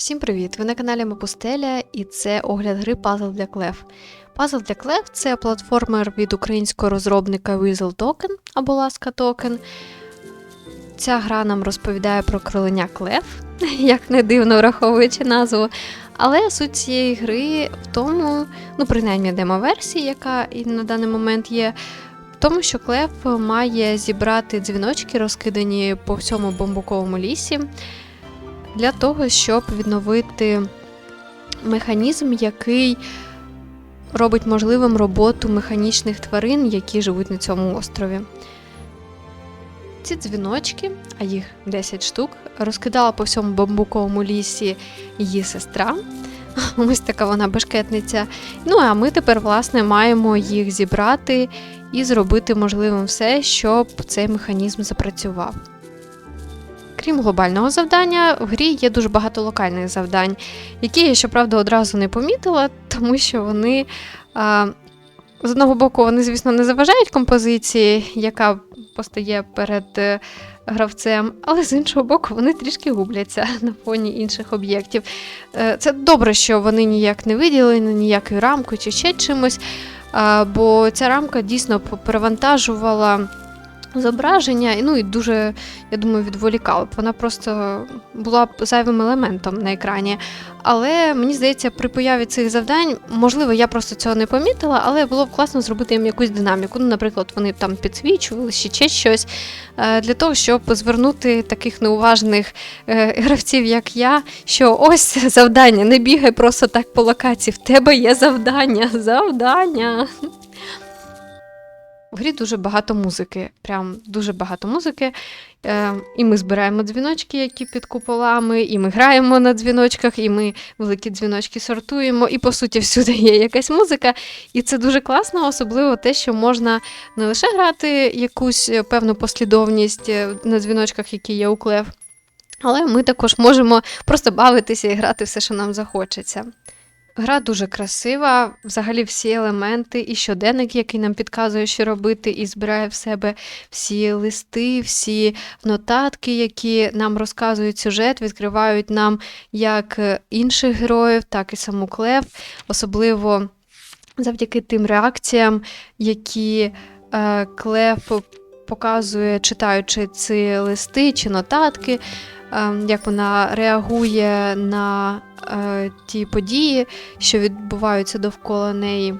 Всім привіт! Ви на каналі Мапустеля і це огляд гри Puzzle для Клев. Puzzle для Клев це платформер від українського розробника Weasel Token або Ласка Token. Ця гра нам розповідає про кролення Клев, як не дивно враховуючи назву. Але суть цієї гри в тому, ну принаймні демо-версії, яка і на даний момент є, тому, що Клев має зібрати дзвіночки, розкидані по всьому бамбуковому лісі для того, щоб відновити механізм, який робить можливим роботу механічних тварин, які живуть на цьому острові. Ці дзвіночки, а їх 10 штук, розкидала по всьому бамбуковому лісі її сестра. Ось така вона бешкетниця. Ну а ми тепер, власне, маємо їх зібрати і зробити можливим все, щоб цей механізм запрацював. Крім глобального завдання, в грі є дуже багато локальних завдань, які я, щоправда, одразу не помітила, тому що вони а, з одного боку, вони, звісно, не заважають композиції, яка постає перед е, гравцем, але з іншого боку, вони трішки губляться на фоні інших об'єктів. Е, Це добре, що вони ніяк не виділені, ніякою рамкою чи ще чимось, бо ця рамка дійсно перевантажувала зображення, і, ну і дуже, я думаю, відволікала б. Вона просто була б зайвим елементом на екрані. Але мені здається, при появі цих завдань, можливо, я просто цього не помітила, але було б класно зробити їм якусь динаміку. Ну, наприклад, вони там підсвічували чи ще щось е, для того, щоб звернути таких неуважних е, гравців, як я, що ось завдання, не бігай просто так по локації. В тебе є завдання, завдання. В грі дуже багато музики, прям дуже багато музики. Е, і ми збираємо дзвіночки, які під куполами, і ми граємо на дзвіночках, і ми великі дзвіночки сортуємо, і по суті всюди є якась музика. І це дуже класно, особливо те, що можна не лише грати якусь е, певну послідовність е, на дзвіночках, які є у клев, але ми також можемо просто бавитися і грати все, що нам захочеться. Гра дуже красива, взагалі всі елементи, і щоденник, який нам підказує, що робити, і збирає в себе всі листи, всі нотатки, які нам розказують сюжет, відкривають нам як е, інших героїв, так і саму Клев, особливо завдяки тим реакціям, які е, Клев показує, читаючи ці листи чи нотатки. Е, Як вона реагує на е, ті події, що відбуваються довкола неї,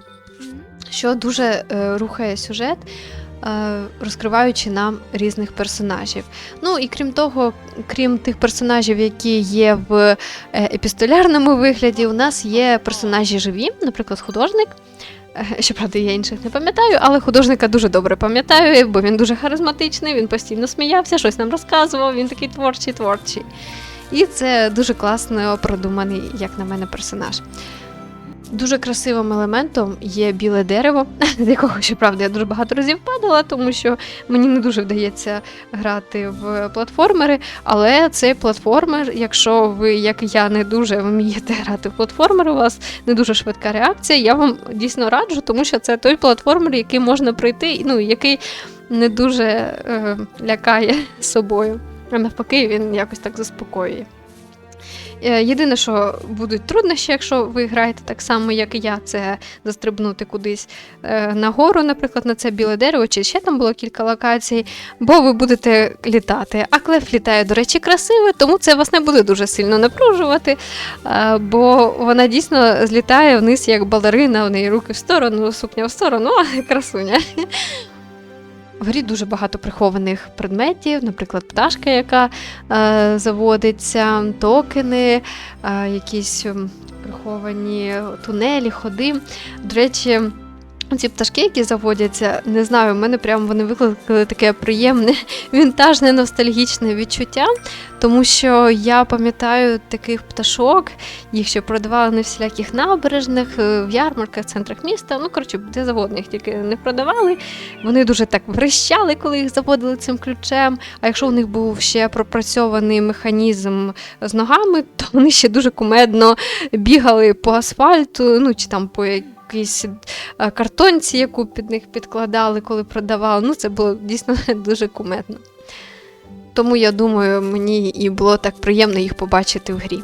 що дуже е, рухає сюжет, е, розкриваючи нам різних персонажів. Ну і крім того, крім тих персонажів, які є в епістолярному вигляді, у нас є персонажі живі, наприклад, художник. Е, Щоправда, я інших не пам'ятаю, але художника дуже добре пам'ятаю, бо він дуже харизматичний, він постійно сміявся, щось нам розказував, він такий творчий, творчий. І це дуже класно продуманий, як на мене, персонаж. Дуже красивим елементом є біле дерево, з якого, щоправда, я дуже багато разів падала, тому що мені не дуже вдається грати в платформери. Але цей платформер, якщо ви, як і я, не дуже вмієте грати в платформер, у вас не дуже швидка реакція, я вам дійсно раджу, тому що це той платформер, який можна пройти, ну який не дуже е, лякає собою. А навпаки, він якось так заспокоює. Е, Єдине, що будуть труднощі, якщо ви граєте так само, як і я, це застрибнути кудись е, нагору, наприклад, на це біле дерево, чи ще там було кілька локацій, бо ви будете літати. А клев літає, до речі, красиво, тому це вас не буде дуже сильно напружувати, е, бо вона дійсно злітає вниз як балерина, в неї руки в сторону, сукня в сторону, а красуня. В грі дуже багато прихованих предметів, наприклад, пташка, яка е, заводиться, токени, е, якісь приховані тунелі, ходи. До речі, ці пташки, які заводяться, не знаю, в мене прямо вони викликали таке приємне, вінтажне, ностальгічне відчуття, тому що я пам'ятаю таких пташок, їх ще продавали на всіляких набережних, е, в ярмарках, центрах міста. Ну, коротше, де завгодно їх тільки не продавали. Вони дуже так врищали, коли їх заводили цим ключем. А якщо у них був ще пропрацьований механізм з ногами, то вони ще дуже кумедно бігали по асфальту, ну чи там по якійсь е, картонці, яку під них підкладали, коли продавали. Ну, це було дійсно дуже кумедно. Тому я думаю, мені і було так приємно їх побачити в грі.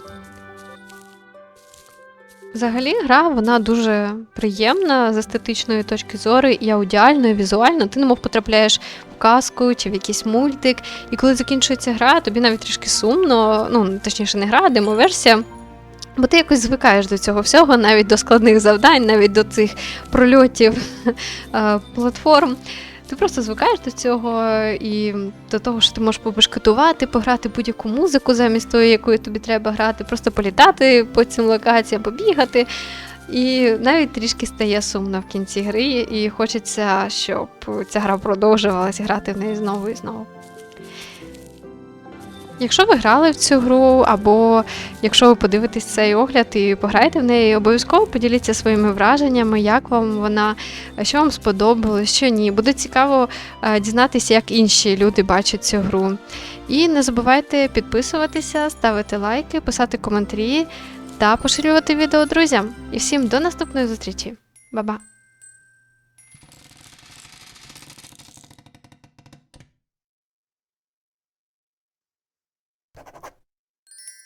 Взагалі, гра вона дуже приємна з естетичної точки зору, і аудіально, і візуально. Ти немов потрапляєш в казку чи в якийсь мультик. І коли закінчується гра, тобі навіть трішки сумно, ну точніше, не гра, а демоверсія. Бо ти якось звикаєш до цього всього, навіть до складних завдань, навіть до цих прольотів е, платформ. Ти просто звикаєш до цього і до того, що ти можеш побешкетувати, пограти будь-яку музику замість тої, якою тобі треба грати, просто політати по цим локаціям, побігати. І навіть трішки стає сумно в кінці гри, і хочеться, щоб ця гра продовжувалася грати в неї знову і знову. Якщо ви грали в цю гру, або якщо ви подивитесь цей огляд і пограєте в неї, обов'язково поділіться своїми враженнями, як вам вона, що вам сподобалось, що ні. Буде цікаво е, дізнатися, як інші люди бачать цю гру. І не забувайте підписуватися, ставити лайки, писати коментарі та поширювати відео друзям. І всім до наступної зустрічі. Ба-ба!